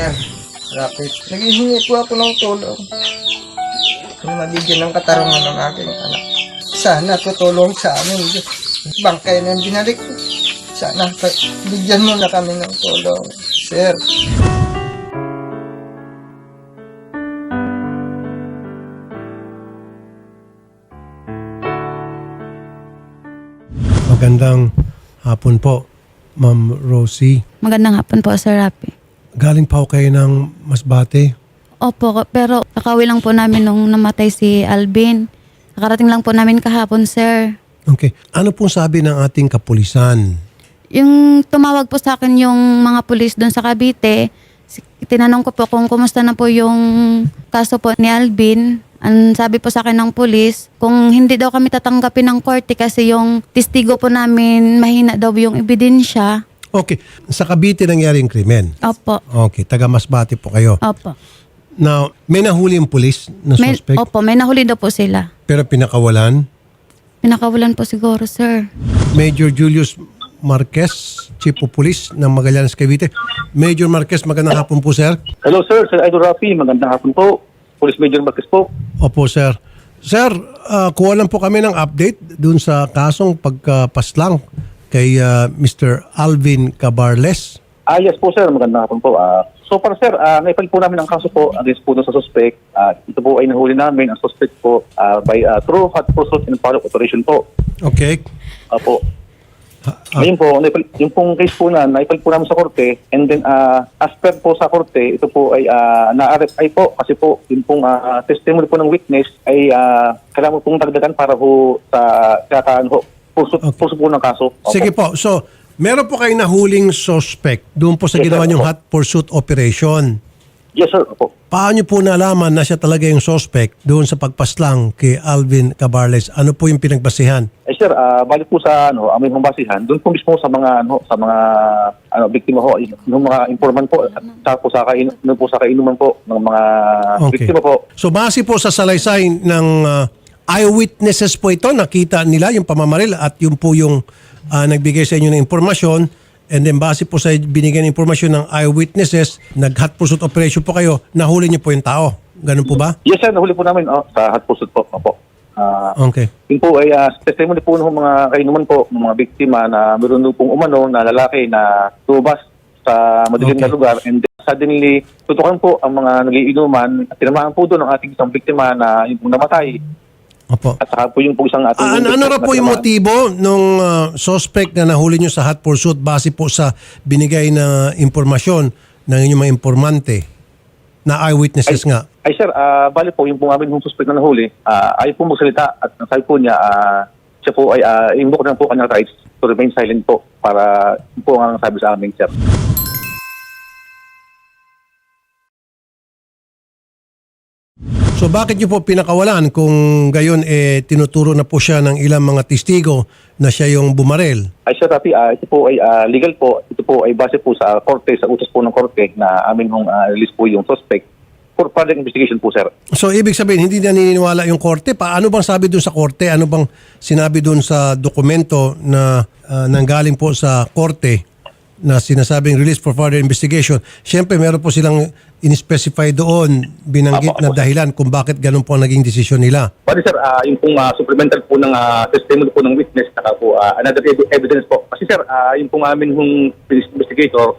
Sir, Rapid. Naghihingi po ako ng tulong. Kung mabigyan ng katarungan ng aking anak. Sana tutulong sa amin. Bangkay na binalik. Sana bigyan mo na kami ng tulong. Sir. Magandang hapon po, Ma'am Rosie. Magandang hapon po, Sir Rapi. Galing pa ako kayo ng Masbate. Opo, pero kakawi lang po namin nung namatay si Alvin. Nakarating lang po namin kahapon, Sir. Okay. Ano pong sabi ng ating kapulisan? Yung tumawag po sa akin yung mga pulis doon sa Cavite, si- tinanong ko po kung kumusta na po yung kaso po ni Alvin. Ang sabi po sa akin ng pulis, kung hindi daw kami tatanggapin ng korte kasi yung testigo po namin mahina daw yung ebidensya. Okay. Sa Cavite nangyari yung krimen. Opo, Okay. Taga Masbate po kayo. opo. Now, may nahuli yung pulis na May, suspect, opo, may nahuli daw po sila. pero pinakawalan. Pinakawalan po siguro, sir. Major Julius Marquez, Chief of Police ng Magallanes, Cavite. Major Marquez, magandang hapon po, sir. Hello sir, Sir Idol Rafi, magandang hapon po. Police Major Marquez po. Opo, sir. Sir, ah, kuha lang po kami ng update dun sa kasong pagkapaslang kay ah, Mr. Alvin Cabarles. Ah yes po sir, magandang hapon po. Ah, so far sir, uh, naipal po namin ang kaso po against po dun sa suspect. Ah, ito po ay nahuli namin ang suspect po ah, by uh, true hot pursuit and follow operation po. Okay. Apo. Ah, Ngayon po, naipal, yung pong case po na, naipal po namin sa korte and then ah, as per po sa korte, ito po ay uh, na-RFI po kasi po yung pong ah, testimony po ng witness ay ah, kailangan po pong dagdagan para po sa kakataan po, puso, Okay. puso po ng kaso. Opo. Sige po. So, meron po kayong nahuling suspect doon po sa Yes, ginawa niyong hot pursuit operation. Yes sir, opo. Paano niyo po nalaman na siya talaga yung suspect doon sa pagpaslang kay Alvin Cabarles? Ano po yung pinagbasihan? Eh sir, ah balik po sa ano, aming pambasihan, doon po mismo sa mga ano, sa mga ano biktima ho, yung mga informant po at sa po sa kain, po sa kainuman po ng mga biktima po. So base po sa salaysay ng uh, eyewitnesses po ito, nakita nila yung pamamaril at yung po yung uh, nagbigay sa inyo ng impormasyon and then base po sa binigyan ng impormasyon ng eyewitnesses, nag-hot pursuit operation po kayo, nahuli niyo po yung tao. Ganun po ba? Yes sir, nahuli po namin oh, sa hot pursuit po. Opo. Ah, Okay. yun po ay ah, testimony po ng mga kainuman po, ng mga biktima na meron pong umano na lalaki na tubas sa madilim na Okay. lugar and then suddenly tutukan po ang mga nagiinuman at tinamaan po doon ang ating isang biktima na yung namatay Opo. at saka po yung po isang ating Ah, ano, ano ra po yung motibo nung uh, suspect na nahuli nyo sa hot pursuit base po sa binigay na impormasyon ng inyong mga informante na eyewitnesses nga? Ay sir, ah bali po yung po amin yung suspect na nahuli, ah ayaw po magsalita at ang sabi po niya, ah siya po ay uh, invoke na po kanyang rights to remain silent po para yun po ang sabi sa amin sir. So bakit nyo po pinakawalan kung gayon eh tinuturo na po siya ng ilang mga testigo na siya yung bumarel? Ay sir Rafi, ah, ito po ay ah, legal po, ito po ay base po sa korte, sa utos po ng korte na amin hong ah, release po yung suspect for further investigation po sir. So ibig sabihin hindi na naniniwala yung korte. Paano bang sabi doon sa korte? Ano bang sinabi doon sa dokumento na ah, nanggaling po sa korte na sinasabing release for further investigation? Siyempre meron po silang in-specify doon binanggit Apo, na apo. dahilan kung bakit ganun po ang naging desisyon nila. Pwede sir, ah, yung pong ah, supplemental po ng ah, testimony po ng witness, saka po ah, another ev- evidence po. Kasi sir, ah, yung pong amin hong police investigator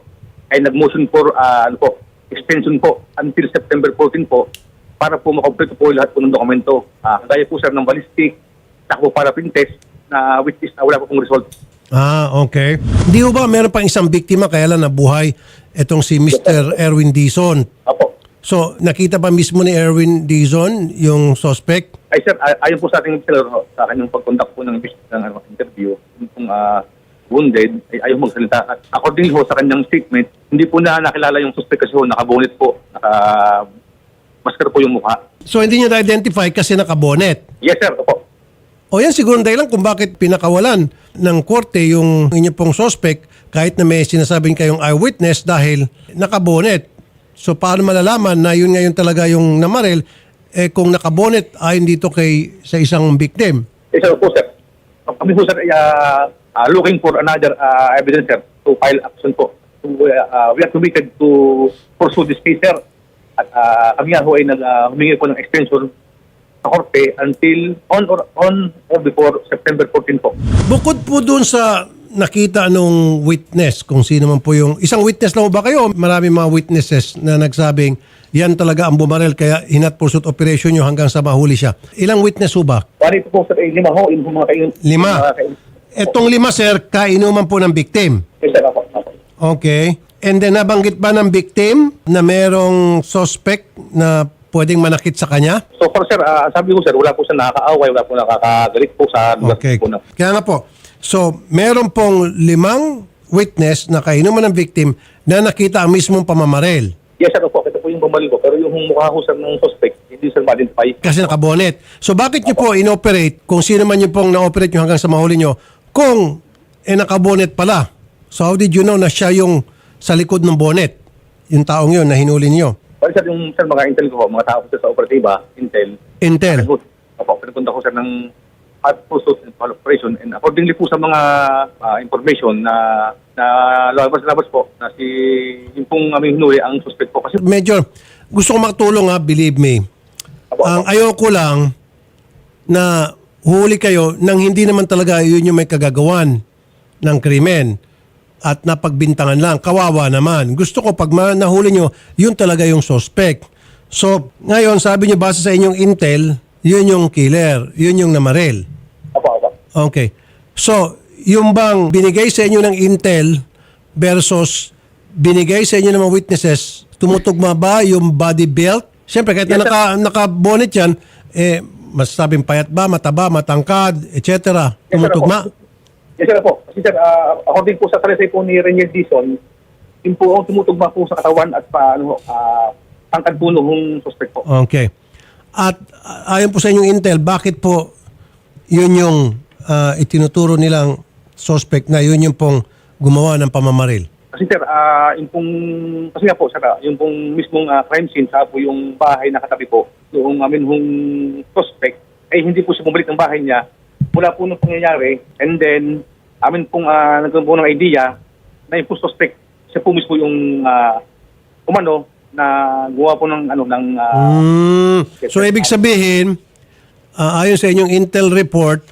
ay nag-motion for ah, ano po, extension po until September 14 po para po makompleto po lahat po ng dokumento. Ah, gaya po sir ng ballistic, saka po para test na which is ah, wala po pong result. Ah, okay. Hindi ho ba meron pang isang biktima kaya lang nabuhay itong si Mr. Erwin Dizon. Apo. So, nakita ba mismo ni Erwin Dizon yung suspect? Ay sir, ay- ayon po sa ating sir, sa kanyang pag-conduct po ng, ng ano, interview, yung pong ah, wounded, ay ayaw magsalita. At according ho sa kanyang statement, hindi po na nakilala yung suspect kasi ho, nakabonet po, naka masker po yung mukha. So, hindi niya na-identify kasi nakabonet. Yes sir, opo. O yan siguro ang dahilan kung bakit pinakawalan ng korte yung inyo pong suspect kahit na may sinasabing kayong eyewitness dahil nakabonet. So paano malalaman na yun ngayon talaga yung namaril eh kung nakabonet ayon dito kay sa isang victim? Yes sir, po sir. Kami po sir, ah, looking for another ah, evidence sir to file action po to, uh, we are committed to pursue this case, sir. At uh, kami nga ho ay nag, uh, humingi po ng extension sa korte until on or on or before September 14 po. Bukod po dun sa nakita nung witness, kung sino man po yung... Isang witness lang ba kayo? Marami mga witnesses na nagsabing yan talaga ang bumarel kaya hinat pursuit operation nyo hanggang sa mahuli siya. Ilang witness po ba? Bali po sir, ay lima ho, yung mga kayo. Lima. mga kayo- Etong lima, sir, kainuman po ng victim. Yes, sir, ako. Okay. And then nabanggit ba ng victim na merong suspect na pwedeng manakit sa kanya? So far, sir, ah, sabi ko, sir, wala po sa nakakaaway, wala po nakakagalit po sa lugar Okay. po na. Kaya nga po. So, meron pong limang witness na kainuman ng victim na nakita ang mismong pamamarel Yes, sir, po. Ito po yung bumalil ko. Pero yung mukha ko, sir, ng suspect, hindi, sir, ma-identify. kasi nakabonet. So, bakit nyo po inoperate kung sino man yung pong na-operate nyo hanggang sa mahuli nyo kung eh, nakabonet pala? So, how did you know na siya yung sa likod ng bonnet? Yung taong yun na hinuli nyo? Pero, sir, yung, sir, mga intel ko, mga tao po sa operatiba, intel, Intel. Opo, pinapunta ko sir ng hot pursuit and follow operation and accordingly po sa mga ah, information na na labas labas po na si yung pong aming hinuli ang suspect po kasi Major, gusto ko makatulong ha, believe me. Apo, Ang apo. ayoko lang na huli kayo nang hindi naman talaga yun yung may kagagawan ng krimen at napagbintangan lang. Kawawa naman. Gusto ko pag nahuli nyo, yun talaga yung suspect. So, ngayon, sabi nyo base sa inyong intel, yun yung killer, yun yung namarel. Okay. So, yung bang binigay sa inyo ng intel versus binigay sa inyo ng mga witnesses, tumutugma ba yung body belt? Siyempre, kahit na naka, naka-bonnet yan, eh, masasabing payat ba, mataba, matangkad, etc. Yes, sir, Tumutugma? Yes sir po. Kasi sir, ah, according po sa kalisay po ni Renier Dizon, yung po ang tumutugma po sa katawan at pa, ano, ah, tangkad po nung suspect po. Okay. At uh, ayon po sa inyong intel, bakit po yun yung uh, itinuturo nilang suspect na yun yung pong gumawa ng pamamaril? Kasi sir, ah, yung pong, kasi nga po, sir, ah, yung pong mismong ah, crime scene sa po yung bahay na katabi po, yung amin hong suspect, ay hindi po siya bumalik ng bahay niya mula po nung pangyayari. And then, amin pong uh, nagkaroon po ng idea na yung po suspect, siya po mismo yung ah, umano na gumawa po ng ano ng ah, Mm. So, ibig sabihin, ah, ayon sa inyong intel report,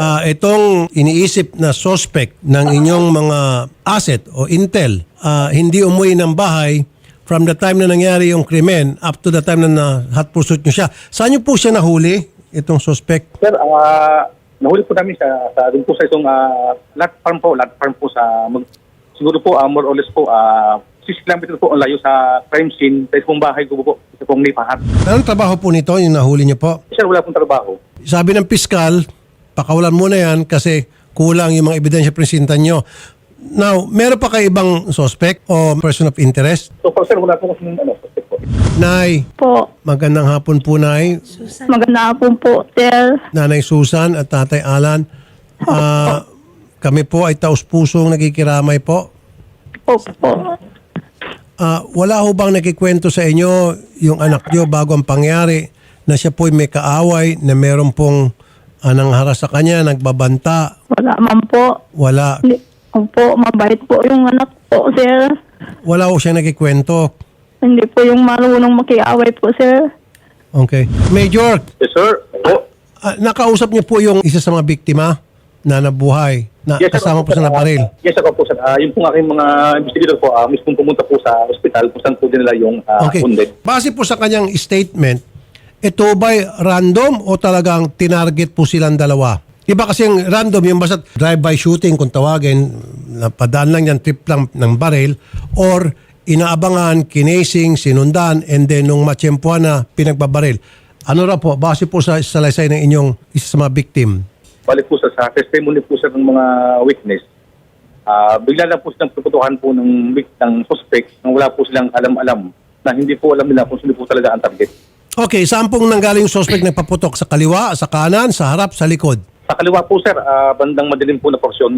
ah, itong iniisip na suspect ng inyong mga asset o intel, ah, hindi umuwi ng bahay from the time na nangyari yung krimen up to the time na na hot pursuit nyo siya. Saan nyo po siya nahuli, itong suspect? Sir, ah nahuli po namin sa, sa dun po sa itong uh, lot farm po, lot farm po sa, mag, siguro po, ah, more or less po, uh, 6 kilometers po ang layo sa crime scene, sa isang bahay ko po, sa pong Nipahat. Anong trabaho po nito, yung nahuli nyo po? Sir, wala pong trabaho. Sabi ng piskal, pakawalan muna yan kasi kulang yung mga ebidensya presintan nyo. Now, meron pa kayo ibang suspect o person of interest? So far, sir, wala po kasi ano, suspect po. Nay, Po, magandang hapon po, Nay. maganda hapon po, sir. Nanay Susan at Tatay Alan. Ah, kami po ay taus-pusong nakikiramay po. Opo. Ah, wala ho bang nakikwento sa inyo yung anak nyo bago ang pangyari na siya po may kaaway na meron pong uh, nangharas sa kanya, nagbabanta, Wala man po. wala. Hindi- Opo, mabait po yung anak po, sir. Wala ho siya nakikwento. Hindi po yung marunong makiaway po, sir. Okay. Major, Yes, sir. Po. ah, nakausap niyo po yung isa sa mga biktima na nabuhay, na Yes, sir. kasama po sa naparil. Yes, ako po, sir. Ah, yung pong aking mga investigator po, uh, mismo pumunta po sa hospital kung saan po din nila yung ah, Okay. wounded. Base po sa kanyang statement, ito ba'y random o talagang tinarget po silang dalawa? Iba kasi yung random, yung basta drive-by shooting kung tawagin, napadaan lang yan, trip lang ng baril, or inaabangan, kinasing, sinundan, and then nung matsyempuan na pinagbabaril. Ano ra po, base po sa salaysay ng inyong isa sa mga victim? Balik po sa, sa testimony po sir ng mga witness, ah bigla lang po silang puputuhan po ng, ng suspect nang wala po silang alam-alam na hindi po alam nila kung sino po talaga ang target. Okay, saan pong nanggaling yung suspect nagpaputok? Sa kaliwa, sa kanan, sa harap, sa likod? Sa kaliwa po sir, ah, bandang madilim po na porsyon.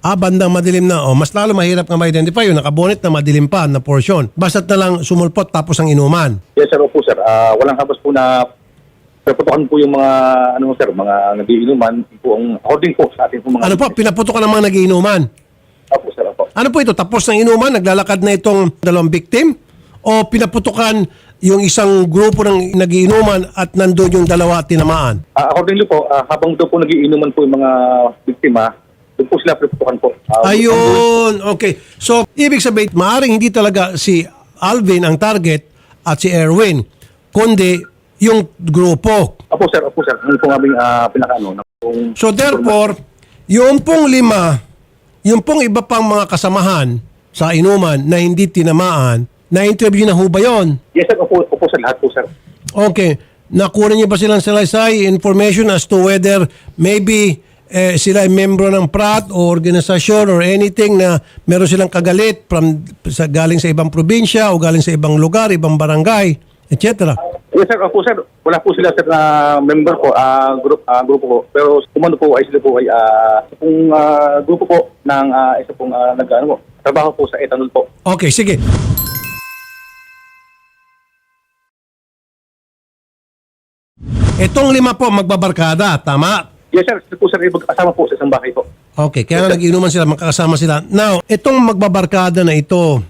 Ah, bandang madilim na. O, mas lalo mahirap nga ma-identify yun. Nakabonet na madilim pa na portion. Basta't na lang sumulpot tapos ang inuman. Yes sir, opo sir. Ah, walang habas po na puputukan po yung mga ano sir, mga nagiinuman po ang according po sa ating po mga Ano po, pinaputok ka ng mga nagiinuman. Opo sir, opo. Ano po ito? Tapos ng inuman, naglalakad na itong dalawang victim? O pinaputukan yung isang grupo ng nagiinuman at nandun yung dalawa at tinamaan? Ah, accordingly po, ah, habang doon po nagiinuman po yung mga biktima, doon po sila pinuputukan po. Ah, Ayun, okay. So, ibig sabihin, maaring hindi talaga si Alvin ang target at si Erwin, kundi yung grupo. Opo sir, opo sir. Ano po aming ah, pinakaano? pong- So therefore, yung pong lima, yung pong iba pang mga kasamahan sa inuman na hindi tinamaan, na-interview na ho ba yun? Yes sir, opo, opo sir, lahat po sir. Okay. Nakuha niyo ba silang salaysay information as to whether maybe eh, sila ay membro ng PRAT o organisasyon or anything na meron silang kagalit from sa, galing sa ibang probinsya o galing sa ibang lugar, ibang barangay, etc. Yes sir, opo sir. Wala po sila sir na member po, ah group, ah, grupo po. Pero kumano po ay sila po ay ah, pong ah, grupo po ng ah, isa pong uh, nag ano po, trabaho po sa ethanol po. Okay, sige. Itong lima po magbabarkada, tama? Yes sir, sila po sir ay magkasama po sa isang bahay po. Okay, kaya nga nag-inuman sila, magkakasama sila. Now, itong magbabarkada na ito,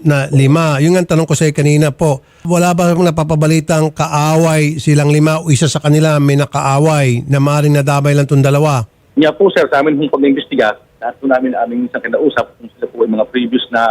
na lima, yung ang tanong ko sa kanina po, wala ba napapabalitang kaaway silang lima o isa sa kanila may nakaaway na maaaring nadamay lang itong dalawa? Niya po sir, sa amin hong pag-imbestiga, lahat po namin aming isang kinausap kung sila po ay mga previous na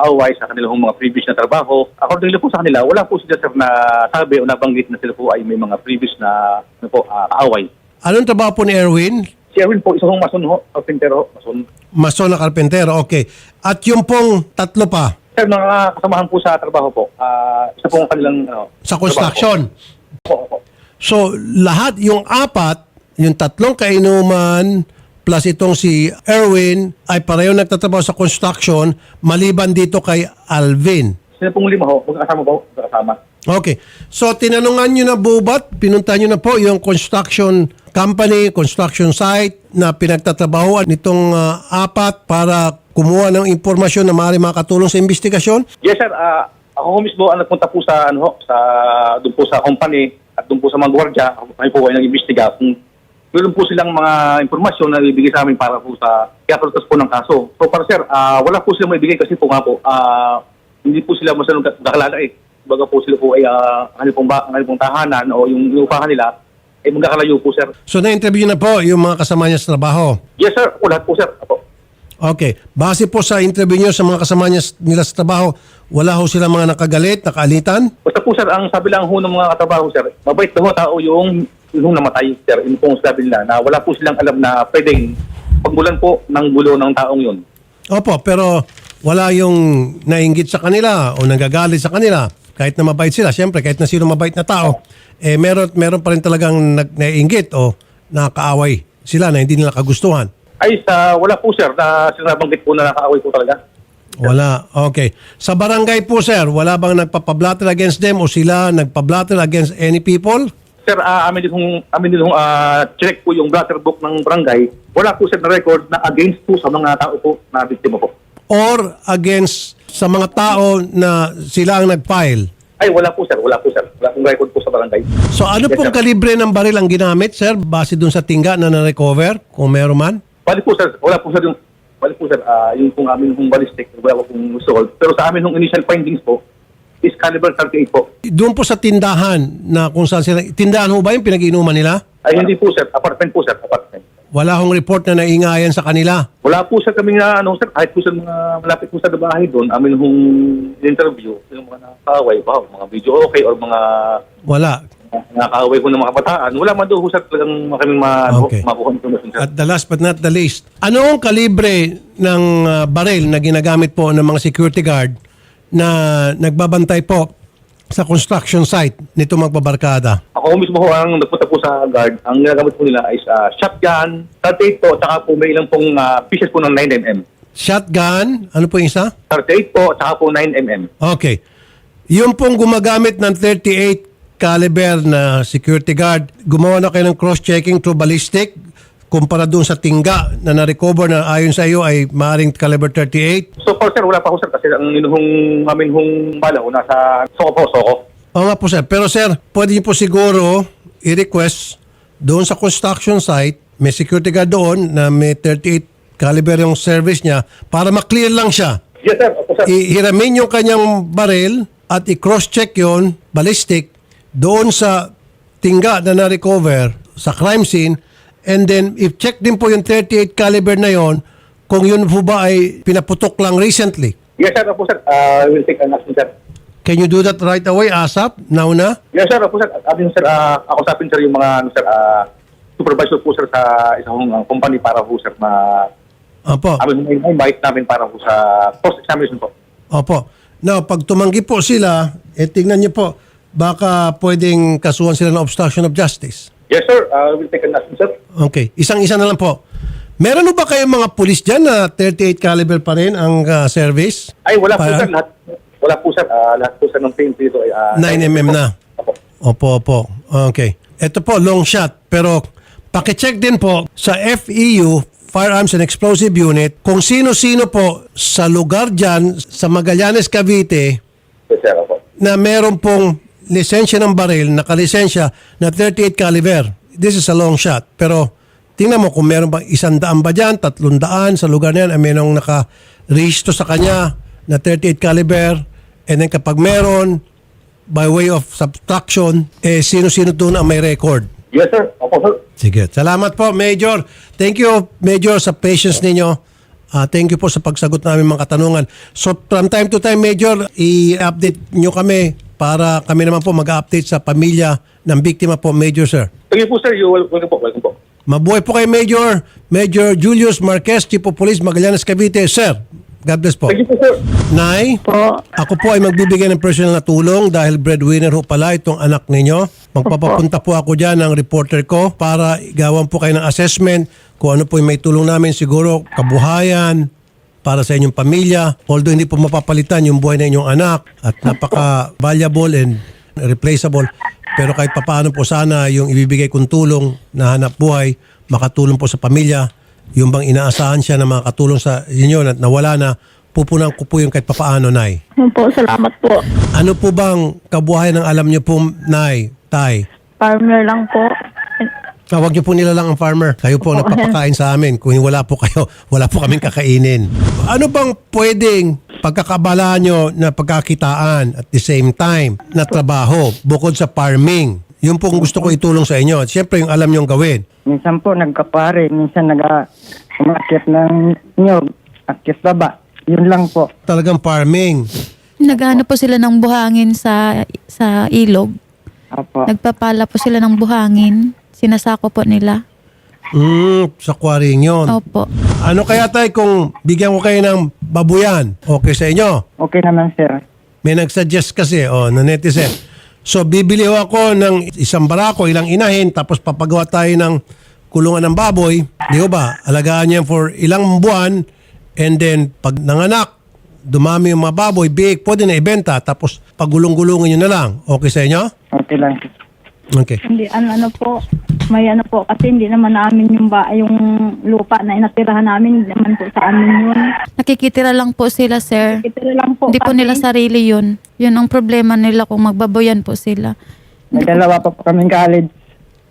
aaway sa kanilang mga previous na trabaho. Accordingly po sa kanila, wala po sila sir na sabi o nabanggit na sila po ay may mga previous na ano po, ah, kaaway. Anong trabaho po ni Erwin? Si Erwin po, isa hong mason ho, carpenter ho, mason. Mason na karpentero, okay. At yung pong tatlo pa, Sir, mga kasamahan po sa trabaho po, ah, isa po ang kanilang ano, sa construction. po. Opo, opo. So, lahat, yung apat, yung tatlong kainuman, plus itong si Erwin, ay pareho nagtatrabaho sa construction, maliban dito kay Alvin. Sila pong lima ho, magkakasama po, magkakasama. Okay. So, tinanungan nyo na bubat, pinunta nyo na po yung construction company, construction site na pinagtatrabahoan nitong ah, apat para kumuha ng impormasyon na maaari makatulong sa investigasyon. Yes sir, Ah, ako mismo ang nagpunta po sa ano ho, sa doon po sa company at doon po sa mga gwardiya, kami po ay nag-imbestiga kung meron po silang mga impormasyon na ibigay sa amin para po sa kakalutas po ng kaso. So para sir, ah, wala po silang maibigay kasi po nga po, ah, hindi po sila masyadong kakalala eh. Baga po sila po ay uh, ang pong, ba, ang pong tahanan o yung inupahan nila ay magkakalayo po sir. So, na-interview na po yung mga kasama niya sa trabaho. Yes sir, o lahat po sir. Apo. Okay. Base po sa interview nyo sa mga kasama niya, nila sa trabaho, wala ho sila mga nakagalit, nakaalitan? Basta po sir, ang sabi lang ho ng mga katrabaho sir, mabait na ho tao yung yung namatay sir. Yun po sabi nila na wala po silang alam na pwedeng pagbulan po ng gulo ng taong yun. Opo, pero wala yung nainggit sa kanila o nagagalit sa kanila. Kahit na mabait sila, siyempre kahit na sino mabait na tao, eh meron, meron pa rin talagang nag, naiinggit o nakakaaway sila na hindi nila kagustuhan. Ay, sa, wala po sir na sinabanggit po na nakaaway po talaga. Wala. Okay. Sa barangay po, sir, wala bang nagpapablatter against them o sila nagpablatter against any people? Sir, ah, amin din hong, amin din hong ah, check po yung blatter book ng barangay. Wala po sir na record na against po sa mga tao po na biktima po. Or against sa mga tao na sila ang nag-file? Ay, wala po sir, wala po sir. Wala pong record po sa barangay. So ano Yes, pong sir. kalibre ng baril ang ginamit, sir, base dun sa tingga na na-recover, kung meron man? Bali po sir, wala po sir yung bali po sir, ah, yung pong amin hong ballistic, wala po pong result. Pero sa amin hong initial findings po is caliber 38 po. Doon po sa tindahan na kung saan sila, tindahan ho ba yung pinag-inuman nila? Ay hindi po sir, apartment po sir, apartment. Wala hong report na naingayan sa kanila. Wala po sir kami na ano sir, kahit po sa mga malapit po sa bahay doon, amin hong interview, yung mga nakakaway, wow, mga video okay or mga Wala. nakakaway ko ng mga kabataan, wala man doon sir talagang kami ma Okay. makuha ng information sir. At the last but not the least, ano ang kalibre ng uh, baril na ginagamit po ng mga security guard na nagbabantay po sa construction site nito magbabarkada? Ako mismo ho ang nagpunta po sa guard, ang ginagamit po nila is ah, shotgun, 38 po, tsaka po may ilang pong ah, pieces po ng 9mm. Shotgun, ano po yung isa? 38 po, tsaka po 9mm. Okay. Yung pong gumagamit ng 38 caliber na security guard, gumawa na kayo ng cross-checking through ballistic kumpara doon sa tingga na na-recover na ayon sa iyo ay maaaring caliber 38. So far sir, wala pa ho sir kasi ang inuhong amin hong bala ho nasa soko po, soko. Oo nga po sir. Pero sir, pwede niyo po siguro i-request doon sa construction site, may security guard doon na may 38 caliber yung service niya para maklear lang siya. Yes, sir. Opo, sir. Ihiramin yung kanyang baril at i-cross-check yon ballistic, doon sa tingga na na-recover sa crime scene and then if check din po yung 38 caliber na yon kung yun po ba ay pinaputok lang recently. Yes, sir. Opo, sir. Uh, we'll take an action, sir. Can you do that right away, ASAP? Now na? Yes, sir. Opo, sir. Atin, sir, uh, ako sapin, sir, yung mga, ano, sir, ah, supervisor po, sir, sa isang uh, company para po, sir, ma... Opo. Amin, may invite namin para po sa post-examination po. Opo. Now, pag tumanggi po sila, eh tingnan niyo po, baka pwedeng kasuhan sila ng obstruction of justice. Yes, sir. Uh, we'll take an action, sir. Okay. Isang-isa na lang po. Meron po ba kayong mga pulis dyan na 38 caliber pa rin ang ah, service? Ay, wala po, Para- sir. Lahat, wala po, sir. Ah, lahat po, sir, ng team dito. ay, ah, 9mm na. Opo. Opo, opo. Okay. Ito po, long shot. Pero pakicheck din po sa FEU, Firearms and Explosive Unit, kung sino-sino po sa lugar dyan, sa Magallanes, Cavite, Yes, sir. Opo. na meron pong lisensya ng baril, nakalisensya na 38 caliber. This is a long shot. Pero tingnan mo kung meron bang isang daan ba dyan, tatlong daan sa lugar na yan, ay merong naka-registo sa kanya na 38 caliber. And then kapag meron, by way of subtraction, eh sino-sino doon ang may record. Yes, sir. Opo, sir. Sige. Salamat po, Major. Thank you, Major, sa patience ninyo. Ah, thank you po sa pagsagot namin mga katanungan. So, from time to time, Major, i-update nyo kami para kami naman po mag-update sa pamilya ng biktima po, Major, sir. Sige po, sir. You welcome po. Welcome po. Mabuhay po kay Major. Major Julius Marquez, Chief of Police, Magallanes, Cavite. Sir, God bless po. Thank you po, sir. Nay, Po. ako po ay magbibigay ng personal na tulong dahil breadwinner ho pala itong anak ninyo. Magpapapunta po ako dyan ng reporter ko para gawan po kayo ng assessment kung ano po yung may tulong namin. Siguro kabuhayan para sa inyong pamilya. Although hindi po mapapalitan yung buhay ng inyong anak at napaka-valuable and replaceable. Pero kahit papaano po sana yung ibibigay kong tulong na hanap buhay, makatulong po sa pamilya, yung bang inaasahan siya na makatulong sa inyo na nawala na, pupunan ko po yung kahit papaano, Nay. Po, salamat po. Ano po bang kabuhayan ng alam niyo po, Nay, Tay? Farmer lang po. Tawag niyo po nila lang ang farmer. Kayo po nagpapakain sa amin. Kung wala po kayo, wala po kaming kakainin. Ano bang pwedeng pagkakabalaan nyo na pagkakitaan at the same time na trabaho bukod sa farming? Yung pong gusto ko itulong sa inyo. At syempre yung alam nyo gawin. Minsan po nagkapare, minsan nag umakyat ng nyog, akyat baba. Yun lang po. Talagang farming. Nagano po sila ng buhangin sa sa ilog. Opo. Nagpapala po sila ng buhangin. Sinasako po nila. Mm, sa quarrying yun. Opo. Ano kaya tayo kung bigyan ko kayo ng babuyan? Okay sa inyo? Okay naman sir. May nagsuggest kasi, oh, na netizen. So, bibili ho ako ng isang barako, ilang inahin, tapos papagawa tayo ng kulungan ng baboy. Di ho ba? Alagaan niya for ilang buwan, and then, pag nanganak, dumami yung mga baboy, big, pwede na ibenta, tapos pagulong-gulungin nyo na lang. Okay sa inyo? Okay lang. Okay. Hindi, ano, ano po. May ano po, kasi hindi naman namin yung, ba, yung lupa na inatirahan namin, hindi naman po sa amin yun. Nakikitira lang po sila, sir. Ito lang po. Hindi po nila sarili yun. Yun ang problema nila kung magbaboyan po sila. May dalawa pa po kaming college.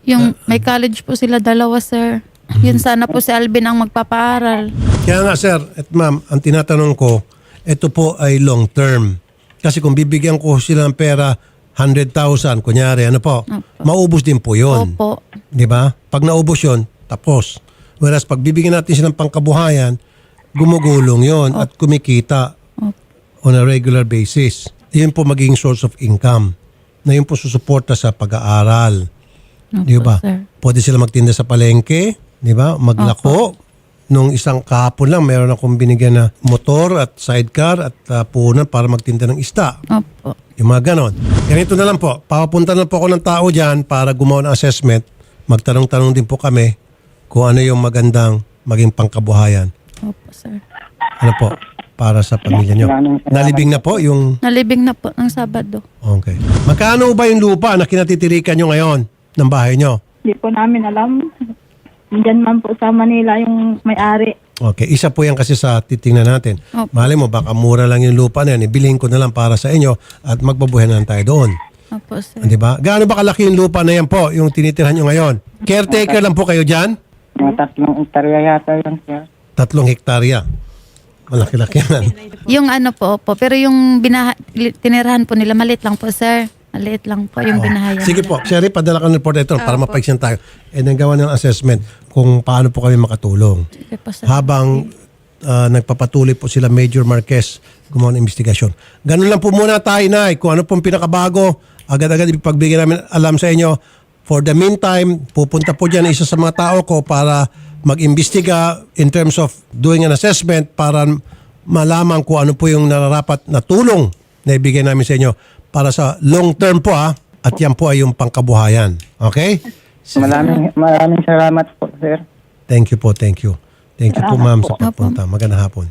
Yung may college po sila dalawa, sir. Yun sana po si Alvin ang magpapaaral. Kaya nga, sir, at ma'am, ang tinatanong ko, ito po ay long term. Kasi kung bibigyan ko sila ng pera, 100,000, kunyari, ano po, maubos din po yun. Opo. Di ba? Pag naubos yon tapos. Whereas pag bibigyan natin silang pangkabuhayan, gumugulong yon at kumikita on a regular basis. Yun po magiging source of income na yun po susuporta sa pag-aaral. Di ba? sir. Pwede sila magtinda sa palengke, di ba? Maglako. Nung isang kahapon lang, meron akong binigyan na motor at sidecar at uh, punan para magtinda ng isda. Opo. Yung mga ganon. Ganito na lang po. Papapunta na po ako ng tao dyan para gumawa ng assessment. Magtanong-tanong din po kami kung ano yung magandang maging pangkabuhayan. Opo, sir. Ano po? Para sa pamilya nyo. Nalibing na po yung... Nalibing na po ng Sabado. Okay. Magkano ba yung lupa na kinatitirikan nyo ngayon ng bahay nyo? Hindi po namin alam. Diyan man po sa Manila yung may-ari. Okay, isa po yan kasi sa titingnan natin. Opo. Malay mo, baka mura lang yung lupa na yan. Ibilhin ko na lang para sa inyo at magbabuhay na lang tayo doon. Opo, sir. Di ba? Gaano ba kalaki yung lupa na yan po, yung tinitirhan nyo ngayon? Caretaker lang po kayo dyan? Mga tatlong hektarya yata yun sir. Tatlong hektarya. Malaki-laki yan. Yung ano po, po. Pero yung binaha, li- tinirahan po nila, maliit lang po, sir. Maliit lang po yung binahayan. Sige po, Sherry, padala ka ng report ito para mapaiksin tayo. And then gawa ng assessment kung paano po kami makatulong. Sige po, sir. Habang ah, nagpapatuloy po sila Major Marquez gumawa ng investigasyon. Ganun lang po muna tayo, Nay. Kung ano pong pinakabago, agad-agad ipagbigay namin alam sa inyo. For the meantime, pupunta po dyan isa sa mga tao ko para mag-imbestiga in terms of doing an assessment para malaman kung ano po yung nararapat na tulong na ibigay namin sa inyo para sa long term po ah. At yan po ay yung pangkabuhayan. Okay? Maraming, maraming salamat po, sir. Thank you po, thank you. Thank you po ma'am sa pagpunta. Magandang hapon.